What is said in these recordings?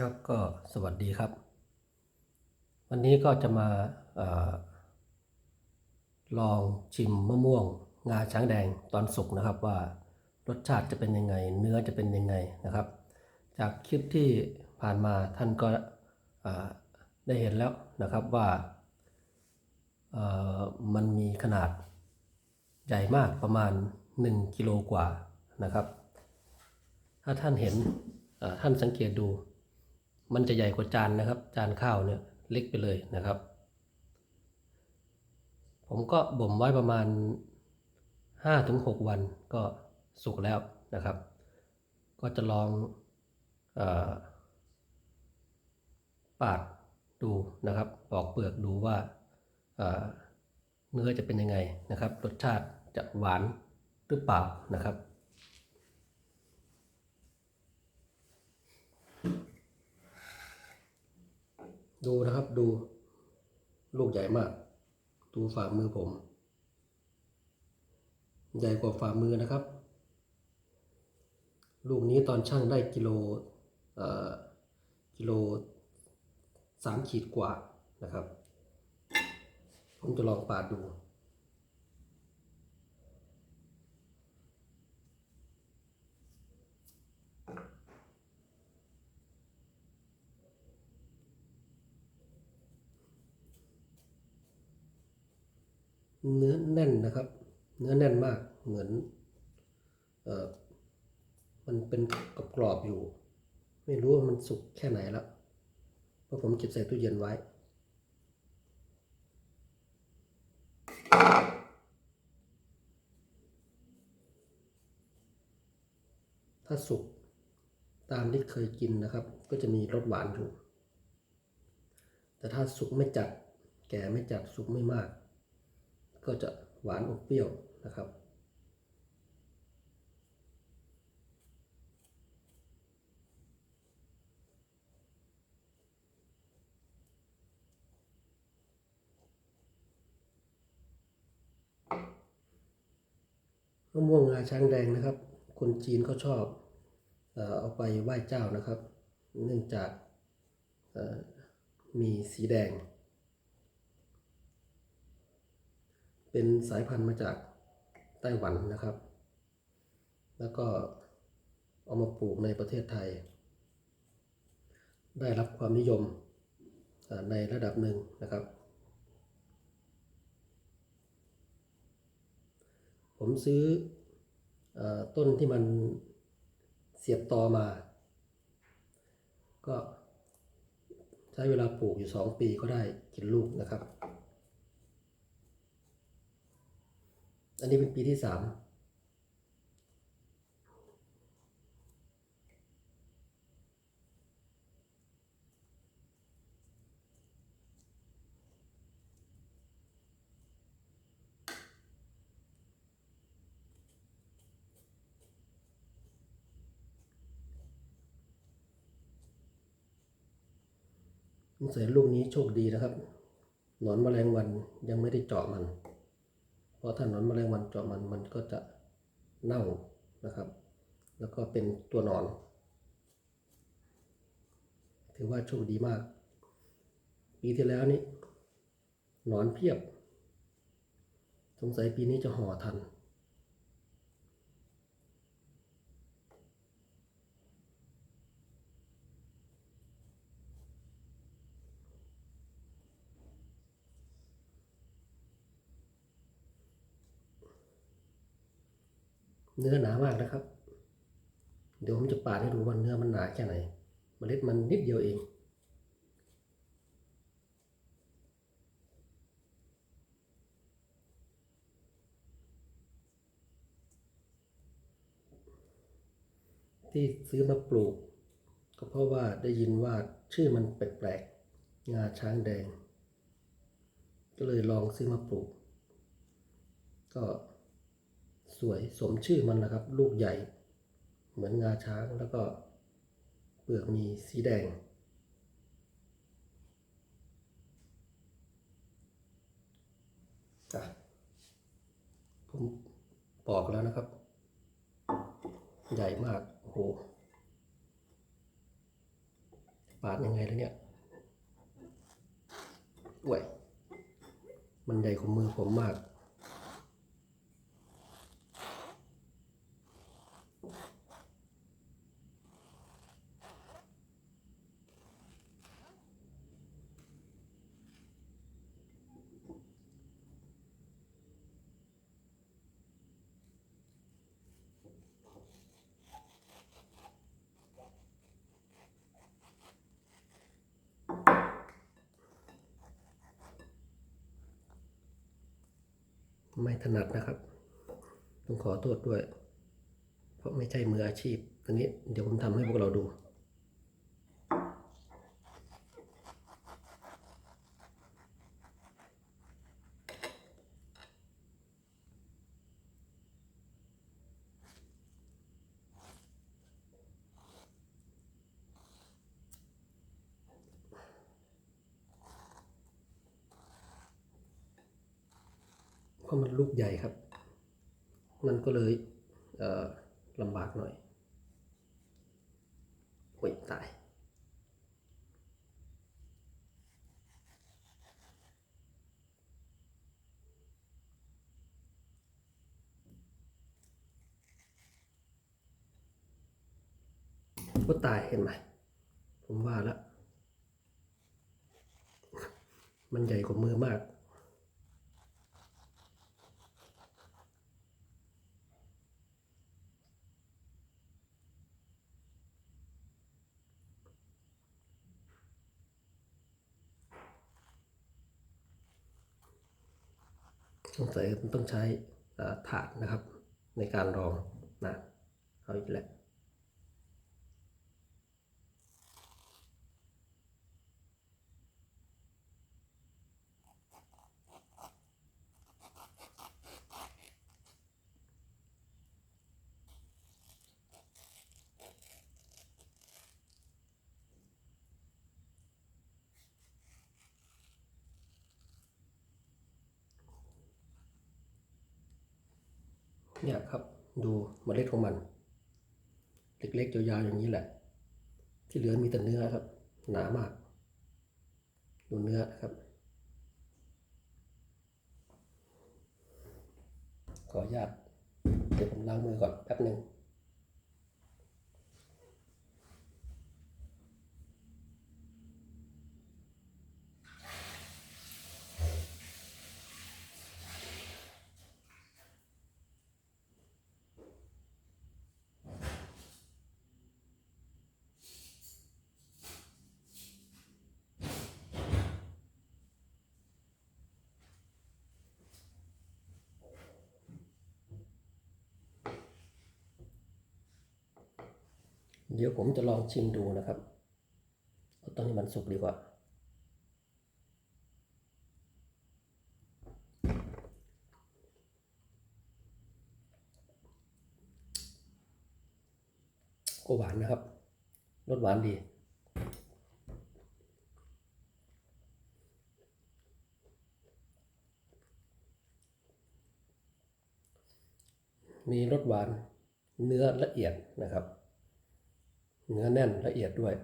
ครับก็สวัสดีครับ วันนี้ก็จะมาอลองชิมมะม่วง งาช้างแดงตอนสุกนะครับว่ารสชาติจะเป็นยังไง เนื้อจะเป็นยังไงนะครับ จากคลิปที่ผ่านมาท่านก็ได้เห็นแล้วนะครับว่ามันมีขนาดใหญ่มากประมาณ 1 กิโลกว่านะครับ ถ้าท่านเห็นท่านสังเกตดู มันจะใหญ่กว่าจานนะครับ จานข้าวเนี่ยเล็กไปเลยนะครับ ผมก็บ่มไว้ประมาณ 5-6 วันก็สุกแล้วนะครับ ก็จะลองอปาดดูนะครับปอกเปลือกดูว่าเนื้อจะเป็นยังไงนะครับ รสชาติจะหวานหรือเปล่านะครับ ดูนะครับดู ลูกใหญ่มาก ดูฝ่ามือผม ใหญ่กว่าฝ่ามือนะครับ ลูกนี้ตอนช่างได้กิโลเอ่อกิโลสามขีดกว่านะครับ ผมจะลองปาดดู เนื้อแน่นนะครับ เนื้อแน่นมากเหมือนเออมันเป็นกรอบๆอยู่ ไม่รู้ว่ามันสุกแค่ไหนแล้วเพราะผมเก็บใส่ตู้เย็นไว้ ถ้าสุกตามที่เคยกินนะครับ ก็จะมีรสหวานอยู่ แต่ถ้าสุกไม่จัด แก่ไม่จัดสุกไม่มาก ก็จะหวานอมเปรี้ยวนะครับ มะม่วงงาช้างแดงนะครับ คนจีนเขาชอบเอาไปไหว้เจ้านะครับ เนื่องจากมีสีแดง เป็นสายพันธุ์มาจากไต้หวันนะครับ แล้วก็เอามาปลูกในประเทศไทย ได้รับความนิยมในระดับหนึ่งนะครับ ผมซื้ออต้นที่มันเสียบตอมา ก็ใช้เวลาปลูกอยู่สองปีก็ได้กินลูกนะครับ อันนี้เป็นปีที่สามสงสัยลูกนี้โชคดีนะครับ หนอนแมลงวันยังไม่ได้เจาะมัน ราะถ้าหนอนแมลงวันเจาะมันมันก็จะเน่านะครับ แล้วก็เป็นตัวหนอน ถือว่าโชคดีมาก ปีที่แล้วนี่หนอนเพียบ สงสัยปีนี้จะห่อทัน เนื้อหนามากนะครับ เดี๋ยวผมจะปาดให้ดูว่าเนื้อมันหนาแค่ไหนเมล็ดมันนิดเดียวเอง ที่ซื้อมาปลูก ก็เพราะว่าได้ยินว่าชื่อมันแปลกๆ งาช้างแดง ก็เลยลองซื้อมาปลูก ก็ วยสมชื่อมันนะครับ ลูกใหญ่ เหมือนงาช้างแล้วก็เปลือกมีสีแดงอะผมปอกแล้วนะครับ ใหญ่มาก โอ้โห ปาดยังไงแล้วเนี่ยอ้วย มันใหญ่กว่ามือผมมาก ไม่ถนัดนะครับ ต้องขอโทษด้วย เพราะไม่ใช่มืออาชีพอันนี้เดี๋ยวผมทำให้พวกเราดู เพราะมันลูกใหญ่ครับ มันก็เลยเลำบากหน่อยโอ้ยตายก็ตายเห็นไหมผมว่าแล้ว มันใหญ่กว่ามือมาก สงสัยต้องใช้ถาดนะครับ ในการรองนะเอาอีกแล้ว เนี่ยครับ ดูเมล็ดของมัน เล็กๆยาวๆอย่างนี้แหละ ที่เหลือมีแต่เนื้อครับ หนามาก ดูเนื้อครับ ขออนุญาตเดี๋ยวผมล้างมือก่อนแป๊บหนึ่ง เดี๋ยวผมจะลองชิมดูนะครับตอนนี้มันสุกดีกว่า ก็หวานนะครับ รสหวานดีมีรสหวานเนื้อละเอียดนะครับ เนื้อแน่นละเอียดด้วย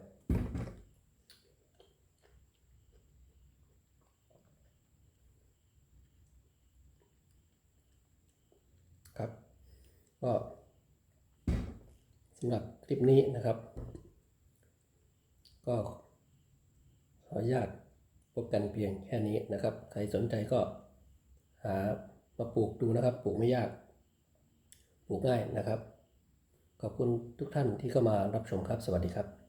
ครับก็สำหรับคลิปนี้นะครับ ก็ขออนุญาตพบกันเพียงแค่นี้นะครับ ใครสนใจก็หามาปลูกดูนะครับ ปลูกไม่ยาก ปลูกง่ายนะครับ ขอบคุณทุกท่านที่เข้ามารับชมครับ สวัสดีครับ